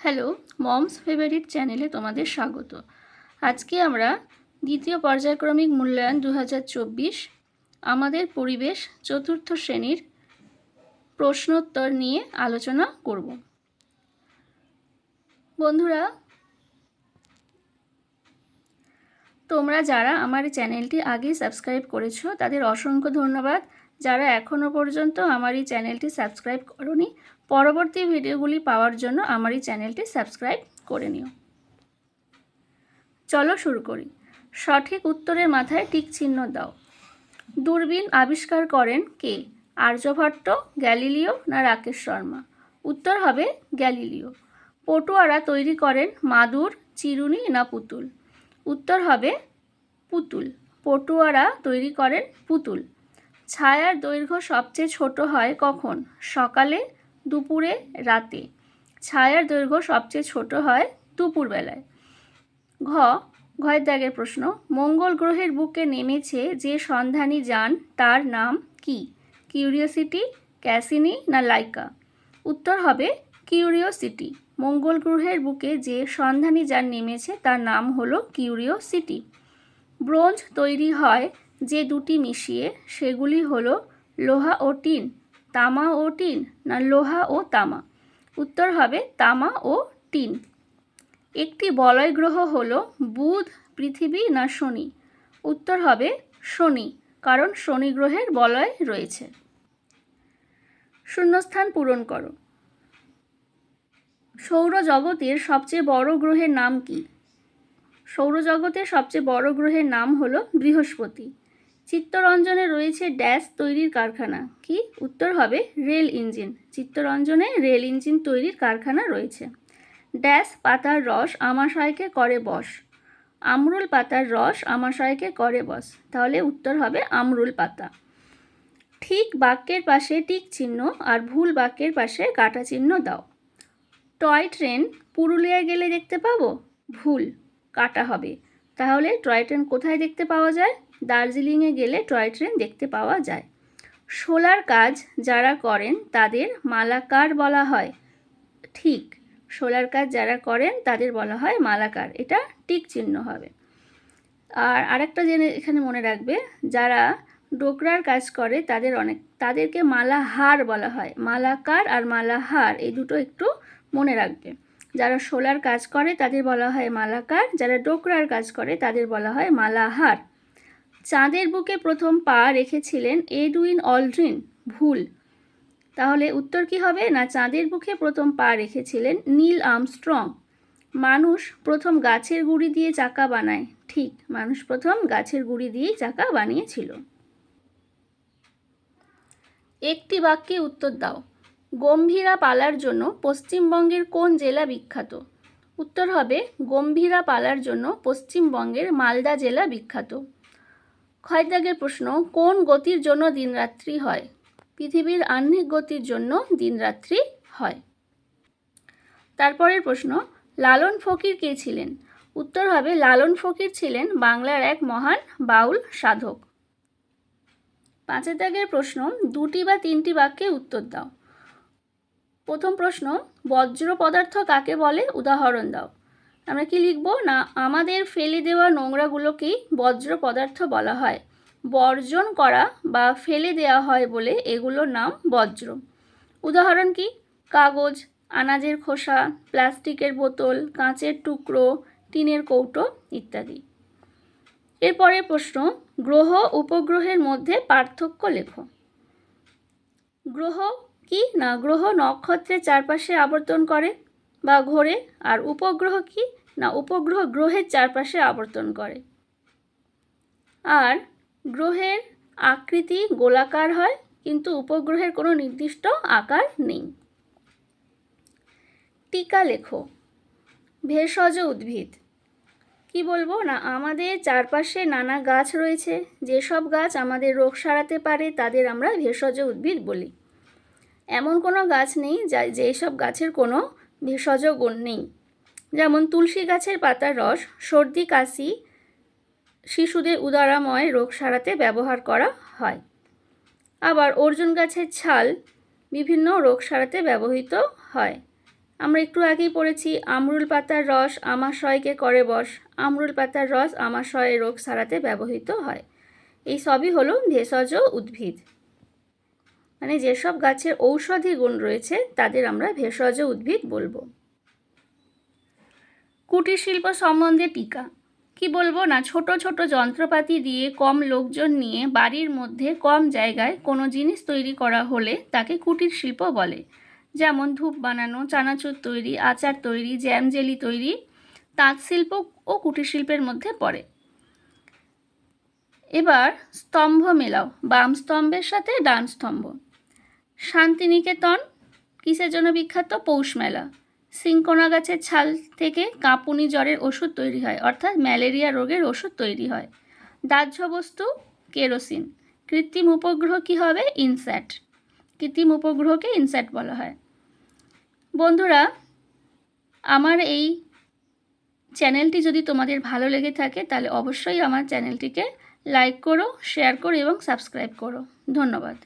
Hello, moms favourite চ্যানেলে তোমাদের স্বাগত। আজকে আমরা দ্বিতীয় পর্যায়ক্রমিক মূল্যায়ন দু হাজার চব্বিশ, আমাদের পরিবেশ চতুর্থ শ্রেণির প্রশ্নোত্তর নিয়ে আলোচনা করব। বন্ধুরা, তোমরা যারা আমার চ্যানেলটি আগেই সাবস্ক্রাইব করেছ, তাদের অসংখ্য ধন্যবাদ। যারা এখনও পর্যন্ত আমার এই চ্যানেলটি সাবস্ক্রাইব করনি পরবর্তী ভিডিওগুলি পাওয়ার জন্য আমার এই চ্যানেলটি সাবস্ক্রাইব করে নিও। চলো শুরু করি। সঠিক উত্তরের মাথায় টিক চিহ্ন দাও। দূরবীন আবিষ্কার করেন কে? আর্যভট্ট, গ্যালিলিও না রাকেশ শর্মা? উত্তর হবে গ্যালিলিও। পটুয়ারা তৈরি করেন মাদুর, চিরুনি না পুতুল? উত্তর হবে পুতুল। পটুয়ারা তৈরি করেন পুতুল। ছায়ার দৈর্ঘ্য সবচেয়ে ছোট হয় কখন? সকালে দুপুরে, রাতে। ছায়ার দৈর্ঘ্য সবচেয়ে ছোট হয় দুপুরবেলায়। ঘ, ঘয়ের দাগের প্রশ্ন, মঙ্গল গ্রহের বুকে নেমেছে যে সন্ধানী যান, তার নাম কি? কিউরিওসিটি, ক্যাসিনি না লাইকা? উত্তর হবে কিউরিওসিটি। মঙ্গল গ্রহের বুকে যে সন্ধানী যান নেমেছে, তার নাম হলো কিউরিওসিটি। ব্রোঞ্জ তৈরি হয় যে দুটি মিশিয়ে, সেগুলি হলো লোহা ও টিন। তামা ও টিন, না লোহা ও তামা? উত্তর হবে তামা ও টিন। একটি বলয় গ্রহ হল বুধ, পৃথিবী, না শনি? উত্তর হবে শনি, কারণ শনি গ্রহের বলয় রয়েছে। শূন্যস্থান পূরণ করো। সৌরজগতের সবচেয়ে বড় গ্রহের নাম কি? সৌরজগতের সবচেয়ে বড় গ্রহের নাম হলো বৃহস্পতি। চিত্তরঞ্জনে রয়েছে ড্যাশ তৈরির কারখানা। কি? উত্তর হবে রেল ইঞ্জিন। চিত্তরঞ্জনে রেল ইঞ্জিন তৈরির কারখানা রয়েছে। ড্যাশ পাতার রস আমাশয়কে করে বস। আমরুল পাতার রস আমাশয়কে করে বস। তাহলে উত্তর হবে আমরুল পাতা। ঠিক বাক্যের পাশে টিক চিহ্ন আর ভুল বাক্যের পাশে কাটা চিহ্ন দাও। টয় ট্রেন পুরুলিয়ায় গেলে দেখতে পাবো? ভুল। কাটা হবে। তাহলে টয় ট্রেন কোথায় দেখতে পাওয়া যায়? দার্জিলিংয়ে গেলে টয় ট্রেন দেখতে পাওয়া যায়। সোলার কাজ যারা করেন তাদের মালাকার বলা হয়। ঠিক সোলার কাজ যারা করেন তাদের বলা হয় মালাকার। এটা টিক চিহ্ন হবে। আর আরেকটা জেনে, এখানে মনে রাখবে, যারা ডোকরার কাজ করে তাদের অনেক, তাদেরকে মালাহার বলা হয়। মালাকার আর মালাহার, এই দুটো একটু মনে রাখবে। যারা সোলার কাজ করে তাদের বলা হয় মালাকার, যারা ডোকরার কাজ করে তাদের বলা হয় মালাহার। চাঁদের বুকে প্রথম পা রেখেছিলেন এডুইন অলড্রিন, ভুল। তাহলে উত্তর কি হবে? না, চাঁদের বুকে প্রথম পা রেখেছিলেন নীল আর্মস্ট্রং মানুষ প্রথম গাছের গুঁড়ি দিয়ে চাকা বানায়। ঠিক, মানুষ প্রথম গাছের গুঁড়ি দিয়েই চাকা বানিয়েছিল। একটি বাক্যে উত্তর দাও। গম্ভীরা পালার জন্য পশ্চিমবঙ্গের কোন জেলা বিখ্যাত? উত্তর হবে, গম্ভীরা পালার জন্য পশ্চিমবঙ্গের মালদা জেলা বিখ্যাত। ক্ষয়দাগের প্রশ্ন, কোন গতির জন্য দিনরাত্রি হয়? পৃথিবীর আহ্নিক গতির জন্য দিনরাত্রি হয়। তারপরের প্রশ্ন, লালন ফকির কে ছিলেন? উত্তর হবে, লালন ফকির ছিলেন বাংলার এক মহান বাউল সাধক। পাঁচের দাগের প্রশ্ন, দুটি বা তিনটি বাক্যে উত্তর দাও। প্রথম প্রশ্ন, বজ্র পদার্থ কাকে বলে? উদাহরণ দাও। আমরা কি লিখব? না, আমাদের ফেলে দেওয়া নোংরাগুলোকেই বজ্র পদার্থ বলা হয়। বর্জন করা বা ফেলে দেওয়া হয় বলে এগুলোর নাম বজ্র। উদাহরণ কি? কাগজ, আনাজের খোসা, প্লাস্টিকের বোতল, কাঁচের টুকরো, টিনের কৌটো ইত্যাদি। এরপরে প্রশ্ন, গ্রহ উপগ্রহের মধ্যে পার্থক্য লেখো। গ্রহ কি? না, গ্রহ নক্ষত্রের চারপাশে আবর্তন করে বা ঘোরে, আর উপগ্রহ কি? না, উপগ্রহ গ্রহের চারপাশে আবর্তন করে। আর গ্রহের আকৃতি গোলাকার হয়, কিন্তু উপগ্রহের কোনো নির্দিষ্ট আকার নেই। টিকা লেখো। ভেষজ উদ্ভিদ। কি বলব, না, আমাদের চারপাশে নানা গাছ রয়েছে। যেসব গাছ আমাদের রোগ সারাতে পারে, তাদের আমরা ভেষজ উদ্ভিদ বলি। এমন কোনো গাছ নেই যা, যেসব গাছের কোনো ভেষজ গুণ নেই। যেমন তুলসী গাছের পাতার রস, সর্দি, কাশি, শিশুদের উদারাময় রোগ সারাতে ব্যবহার করা হয়। আবার অর্জুন গাছের ছাল বিভিন্ন রোগ সারাতে ব্যবহৃত হয়। আমরা একটু আগেই পড়েছি, আমরুল পাতার রস আমাশয়কে করে বস, আমরুল পাতার রস আমাশয় রোগ সারাতে ব্যবহৃত হয়। এই সবই হলো ভেষজ উদ্ভিদ। মানে যেসব গাছের ঔষধি গুণ রয়েছে, তাদের আমরা ভেষজ উদ্ভিদ বলব। কুটির শিল্প সম্বন্ধে টিকা। কি বলব না, ছোট ছোট যন্ত্রপাতি দিয়ে কম লোকজন নিয়ে বাড়ির মধ্যে কম জায়গায় কোনো জিনিস তৈরি করা হলে তাকে কুটির শিল্প বলে। যেমন ধূপ বানানো, চানাচুর তৈরি, আচার তৈরি, জ্যাম জেলি তৈরি তাঁত শিল্প ও কুটির শিল্পের মধ্যে পড়ে। এবার স্তম্ভ মেলাও, বাম স্তম্ভের সাথে ডান স্তম্ভ। শান্তিনিকেতন, কিসের জন্য বিখ্যাত? পৌষ মেলা। সিংকোনা গাছের ছাল থেকে কাঁপুনি জ্বরের ওষুধ তৈরি হয়, অর্থাৎ ম্যালেরিয়া রোগের ওষুধ তৈরি হয়। দাহ্য বস্তু, কেরোসিন। কৃত্রিম উপগ্রহ কী হবে? ইনস্যাট। কৃত্রিম উপগ্রহকে ইনস্যাট বলা হয়। বন্ধুরা, আমার এই চ্যানেলটি যদি তোমাদের ভালো লেগে থাকে, তাহলে অবশ্যই আমার চ্যানেলটিকে লাইক করো, শেয়ার করো এবং সাবস্ক্রাইব করো। ধন্যবাদ।